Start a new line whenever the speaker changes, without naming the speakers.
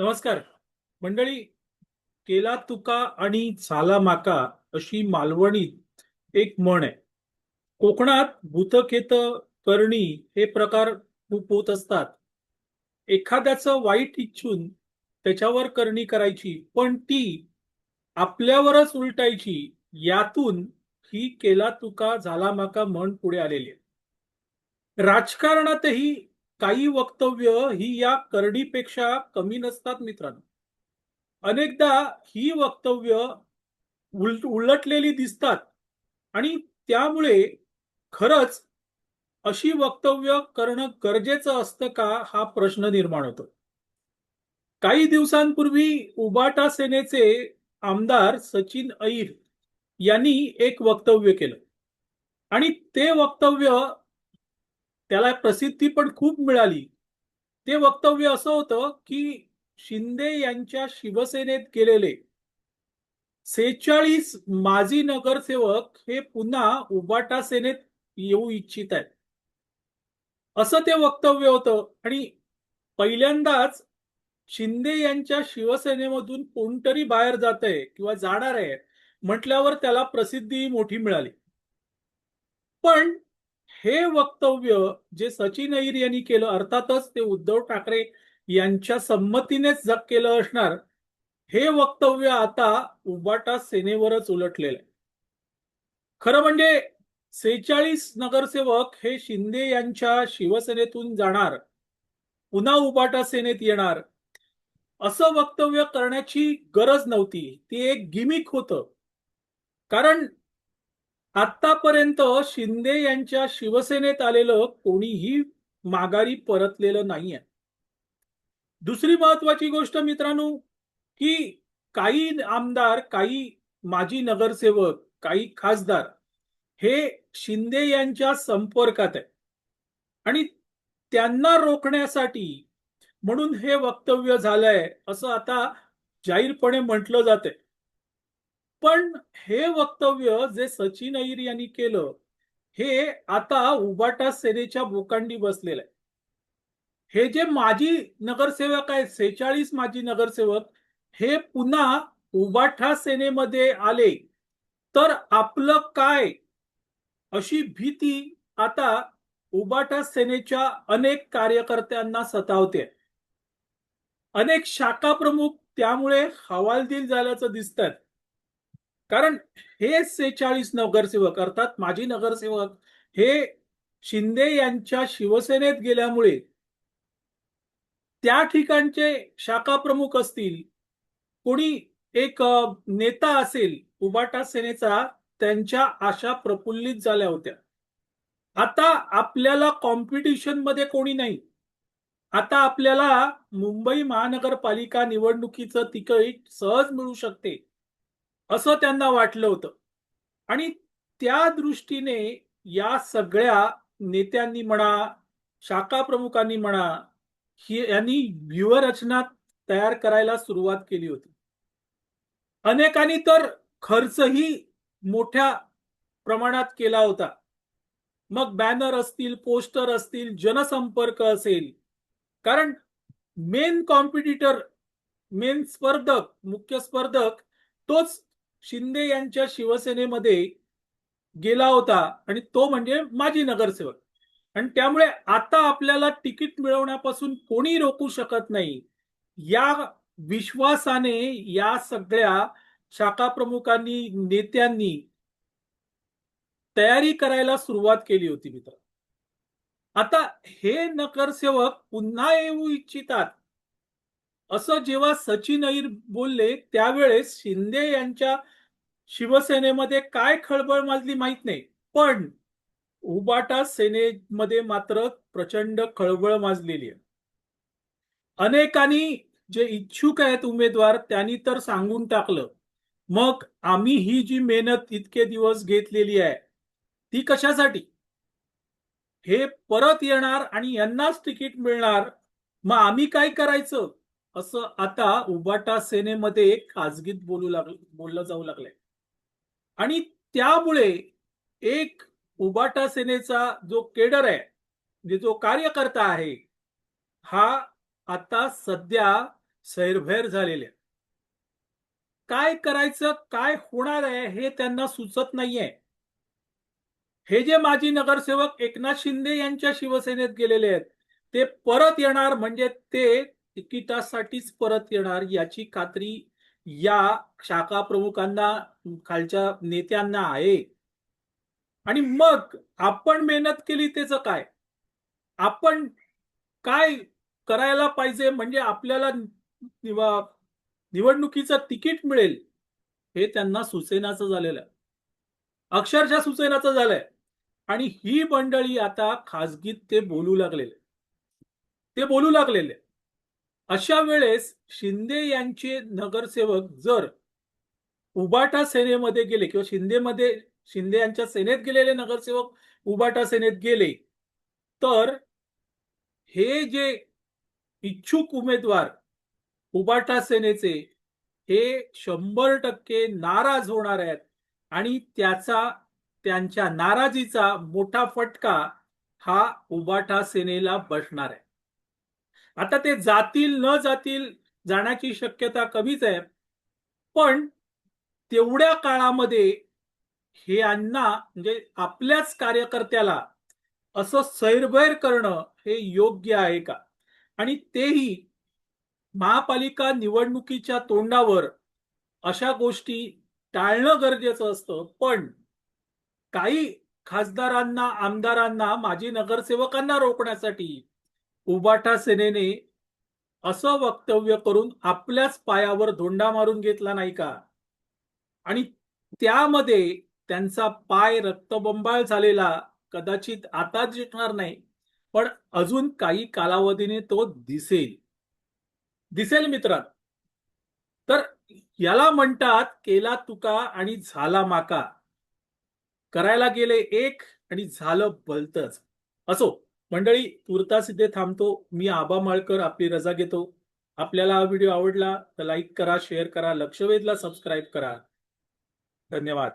नमस्कार. मंडळी केला तुका आणि झाला माका अशी मालवणीत एक म्हण आहे. कोकणात भूतखेत करणी हे प्रकार खूप होत असतात. एखाद्याचं वाईट इच्छून त्याच्यावर करणी करायची पण ती आपल्यावरच उलटायची यातून ही केला तुका झाला माका म्हण पुढे आलेली आहे. राजकारणातही काही वक्तव्य ही या करडीपेक्षा कमी नसतात मित्रांनो. अनेकदा ही वक्तव्य उल उलटलेली दिसतात आणि त्यामुळे खरंच अशी वक्तव्य करणं गरजेचं असतं का हा प्रश्न निर्माण होतो. काही दिवसांपूर्वी उबाटा सेनेचे आमदार सचिन ऐर यांनी एक वक्तव्य केलं आणि ते वक्तव्य त्याला प्रसिद्धी पण खूप मिळाली. ते वक्तव्य असं होतं की शिंदे यांच्या शिवसेनेत गेलेले सेहेचाळीस माजी नगरसेवक हे पुन्हा उबाटा सेनेत येऊ इच्छित आहेत. असं ते वक्तव्य होतं. आणि पहिल्यांदाच शिंदे यांच्या शिवसेनेमधून कोणतरी बाहेर जात आहे किंवा जाणार आहे म्हटल्यावर त्याला प्रसिद्धी मोठी मिळाली. पण हे वक्तव्य जे सचिन अहिर यांनी केलं अर्थातच ते उद्धव ठाकरे यांच्या संमतीनेच जग केलं असणार हे वक्तव्य आता उबाटा सेनेवरच उलटलेलं आहे. खरं म्हणजे सेहेचाळीस नगरसेवक हे शिंदे यांच्या शिवसेनेतून जाणार पुन्हा उबाटा सेनेत येणार असं वक्तव्य करण्याची गरज नव्हती. ती एक गिमिक होतं. कारण आतापर्यंत शिंदे यांच्या शिवसेनेत आलेलं कोणीही माघारी परतलेलं नाहीये. दुसरी महत्वाची गोष्ट मित्रांनो की काही आमदार काही माजी नगरसेवक काही खासदार हे शिंदे यांच्या संपर्कात आहे आणि त्यांना रोखण्यासाठी म्हणून हे वक्तव्य झालंय असं आता जाहीरपणे म्हटलं जाते पण हे वक्तव्य जे सचिन अहिर यांनी केलं हे आता उबाटा सेनेच्या बोकांडी बसलेलं आहे. हे जे माजी नगरसेवक आहेत सेहेचाळीस माजी नगरसेवक हे पुन्हा उबाठा सेनेमध्ये आले तर आपलं काय? अशी भीती आता उबाटा सेनेच्या अनेक कार्यकर्त्यांना सतावते. अनेक शाखा प्रमुख त्यामुळे हवालदिल झाल्याचं दिसतात कारण हे सेहेचाळीस नगरसेवक अर्थात माजी नगरसेवक हे शिंदे यांच्या शिवसेनेत गेल्यामुळे त्या ठिकाणचे शाखा प्रमुख असतील कोणी एक नेता असेल उबाटा सेनेचा त्यांच्या आशा प्रफुल्लित झाल्या होत्या. आता आपल्याला कॉम्पिटिशनमध्ये कोणी नाही. आता आपल्याला मुंबई महानगरपालिका निवडणुकीचं तिकीट सहज मिळू शकते. असं त्यांना वाटलं होतं. आणि त्या दृष्टीने या सगळ्या नेत्यांनी म्हणा शाखा प्रमुखांनी म्हणा ही यांनी व्यूहरचना तयार करायला सुरुवात केली होती. अनेकांनी तर खर्चही मोठ्या प्रमाणात केला होता. मग बॅनर असतील पोस्टर असतील जनसंपर्क असेल. कारण मेन कॉम्पिटिटर मेन स्पर्धक मुख्य स्पर्धक तोच शिंदे यांच्या शिवसेनेमध्ये गेला होता आणि तो म्हणजे माजी नगरसेवक. आणि त्यामुळे आता आपल्याला तिकीट मिळवण्यापासून कोणी रोखू शकत नाही? या विश्वासाने या सगळ्या शाखा प्रमुखांनी नेत्यांनी तयारी करायला सुरुवात केली होती मित्र. आता हे नगरसेवक पुन्हा येऊ इच्छितात. असं जेव्हा सचिन अहिर बोलले त्यावेळेस शिंदे यांच्या शिवसेनेमध्ये काय खळबळ माजली माहीत नाही. पण उबाटा सेनेमध्ये मात्र प्रचंड खळबळ माजलेली आहे. अनेकांनी जे इच्छुक आहेत उमेदवार त्यांनी तर सांगून टाकलं. मग आम्ही ही जी मेहनत इतके दिवस घेतलेली आहे ती कशासाठी? हे परत येणार आणि यांनाच तिकीट मिळणार. मग आम्ही काय करायचं? असं आता उबाटा सेनेमध्ये खाजगीत बोलू लागलं बोललं जाऊ लागलंय. आणि त्यामुळे एक उबाटा सेनेचा जो केडर आहे म्हणजे जो कार्यकर्ता आहे हा आता सध्या सैरभैर झालेले काय करायचं काय होणार आहे हे त्यांना सुचत नाहीये. हे जे माजी नगरसेवक एकनाथ शिंदे यांच्या शिवसेनेत गेलेले आहेत ते परत येणार म्हणजे ते तिकिटासाठीच परत येणार याची खात्री या शाखा प्रमुखांना खालच्या नेत्यांना आहे. आणि मग आपण मेहनत केली त्याचं काय? आपण काय करायला पाहिजे? म्हणजे आपल्याला निवडणुकीचं तिकीट मिळेल. हे त्यांना सुचेनाचं झालेलं. अक्षरशः सुचेनाचं झालंय. आणि ही मंडळी आता खासगीत ते बोलू लागलेले. ते बोलू लागलेले. अशा वेळेस शिंदे यांचे नगरसेवक जर उबाटा सेनेमध्ये गेले किंवा शिंदेमध्ये शिंदे यांच्या सेनेत गेलेले नगरसेवक उबाटा सेनेत गेले तर हे जे इच्छुक उमेदवार उबाटा सेनेचे हे शंभर टक्के नाराज होणार आहेत आणि त्याचा त्यांच्या नाराजीचा मोठा फटका हा उबाटा सेनेला बसणार आहे. आता ते जातील न जातील जाण्याची शक्यता कमीच आहे. पण तेवढ्या काळामध्ये हे यांना म्हणजे आपल्याच कार्यकर्त्याला असं सैरभैर करणं हे योग्य आहे का? आणि तेही महापालिका निवडणुकीच्या तोंडावर अशा गोष्टी टाळणं गरजेचं असतं. पण काही खासदारांना आमदारांना माजी नगरसेवकांना रोखण्यासाठी उबाटा सेनेने असं वक्तव्य करून आपल्याच पायावर धोंडा मारून घेतला नाही का? आणि त्यामध्ये त्यांचा पाय रक्तबंबाळ झालेला कदाचित आता दिसणार नाही पण अजून काही कालावधीने तो दिसेल. दिसेल मित्रात तर याला म्हणतात केला तुका आणि झाला माका. करायला गेले एक आणि झालं भलतच असो मंडळी तुर्तास इथे थांबतो. मी आबा माळकर आपली रजा घेतो. आपल्याला हा व्हिडिओ आवडला तर लाईक करा शेअर करा लक्ष वेधला सबस्क्राईब करा. धन्यवाद.